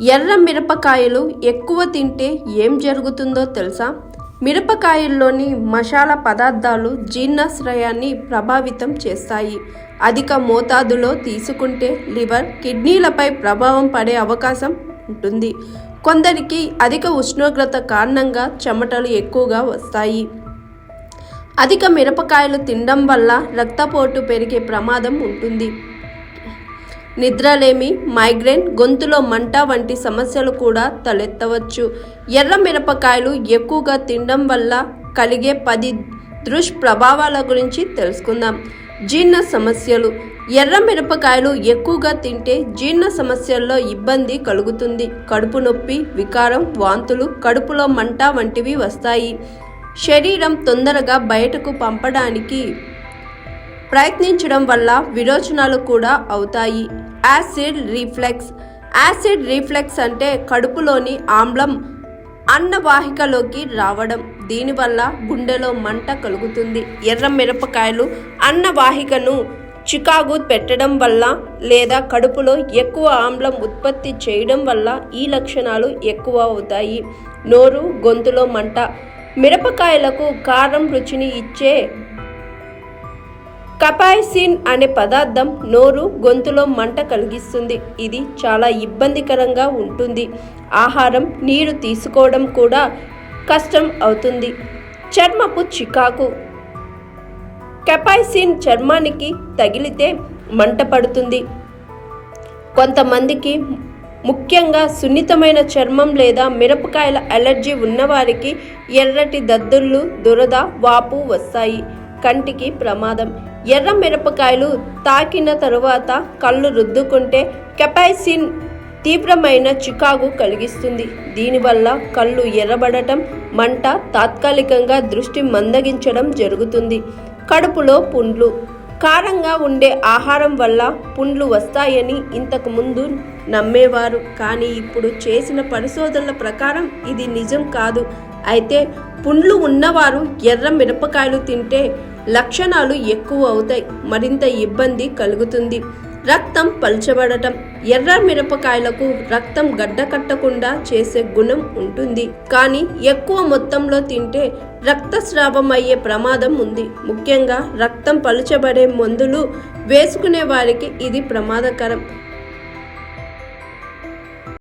ఎర్ర మిరపకాయలు ఎక్కువ తింటే ఏం జరుగుతుందో తెలుసా? మిరపకాయల్లోని మసాలా పదార్థాలు జీర్ణాశ్రయాన్ని ప్రభావితం చేస్తాయి. అధిక మోతాదులో తీసుకుంటే లివర్ కిడ్నీలపై ప్రభావం పడే అవకాశం ఉంటుంది. కొందరికి అధిక ఉష్ణోగ్రత కారణంగా చెమటలు ఎక్కువగా వస్తాయి. అధిక మిరపకాయలు తినడం వల్ల రక్తపోటు పెరిగే ప్రమాదం ఉంటుంది. నిద్రలేమి మైగ్రేన్ గొంతులో మంట వంటి సమస్యలు కూడా తలెత్తవచ్చు. ఎర్ర మిరపకాయలు ఎక్కువగా తినడం వల్ల కలిగే పది దుష్ప్రభావాల గురించి తెలుసుకుందాం. జీర్ణ సమస్యలు. ఎర్ర మిరపకాయలు ఎక్కువగా తింటే జీర్ణ సమస్యల్లో ఇబ్బంది కలుగుతుంది. కడుపు నొప్పి వికారం వాంతులు కడుపులో మంట వంటివి వస్తాయి. శరీరం తొందరగా బయటకు పంపడానికి ప్రయత్నించడం వల్ల విరోచనాలు కూడా అవుతాయి. Acid reflex. యాసిడ్ రీఫ్లెక్స్ అంటే కడుపులోని ఆమ్లం అన్నవాహికలోకి రావడం. దీనివల్ల గుండెలో మంట కలుగుతుంది. ఎర్ర మిరపకాయలు అన్నవాహికను చికాగు పెట్టడం వల్ల లేదా కడుపులో ఎక్కువ ఆమ్లం ఉత్పత్తి చేయడం వల్ల ఈ లక్షణాలు ఎక్కువ అవుతాయి. నోరు గొంతులో మంట. మిరపకాయలకు కారం రుచిని ఇచ్చే కపాయిసిన్ అనే పదార్థం నోరు గొంతులో మంట కలిగిస్తుంది. ఇది చాలా ఇబ్బందికరంగా ఉంటుంది. ఆహారం నీరు తీసుకోవడం కూడా కష్టం అవుతుంది. చర్మపు చికాకు. కెపాయిసిన్ చర్మానికి తగిలితే మంట పడుతుంది. కొంతమందికి ముఖ్యంగా సున్నితమైన చర్మం లేదా మిరపకాయల అలర్జీ ఉన్నవారికి ఎర్రటి దద్దుర్లు దురద వాపు వస్తాయి. కంటికి ప్రమాదం. ఎర్ర మిరపకాయలు తాకిన తరువాత కళ్ళు రుద్దుకుంటే కెపాసిన్ తీవ్రమైన చికాకు కలిగిస్తుంది. దీనివల్ల కళ్ళు ఎర్రబడటం మంట తాత్కాలికంగా దృష్టి మందగించడం జరుగుతుంది. కడుపులో పుండ్లు. కారంగా ఉండే ఆహారం వల్ల పుండ్లు వస్తాయని ఇంతకు ముందు నమ్మేవారు. కానీ ఇప్పుడు చేసిన పరిశోధనల ప్రకారం ఇది నిజం కాదు. అయితే పుండ్లు ఉన్నవారు ఎర్ర మిరపకాయలు తింటే లక్షణాలు ఎక్కువ అవుతాయి. మరింత ఇబ్బంది కలుగుతుంది. రక్తం పల్చబడటం. ఎర్ర మిరపకాయలకు రక్తం గడ్డకట్టకుండా చేసే గుణం ఉంటుంది. కానీ ఎక్కువ మొత్తంలో తింటే రక్తస్రావం అయ్యే ప్రమాదం ఉంది. ముఖ్యంగా రక్తం పలుచబడే మందులు వేసుకునే వారికి ఇది ప్రమాదకరం.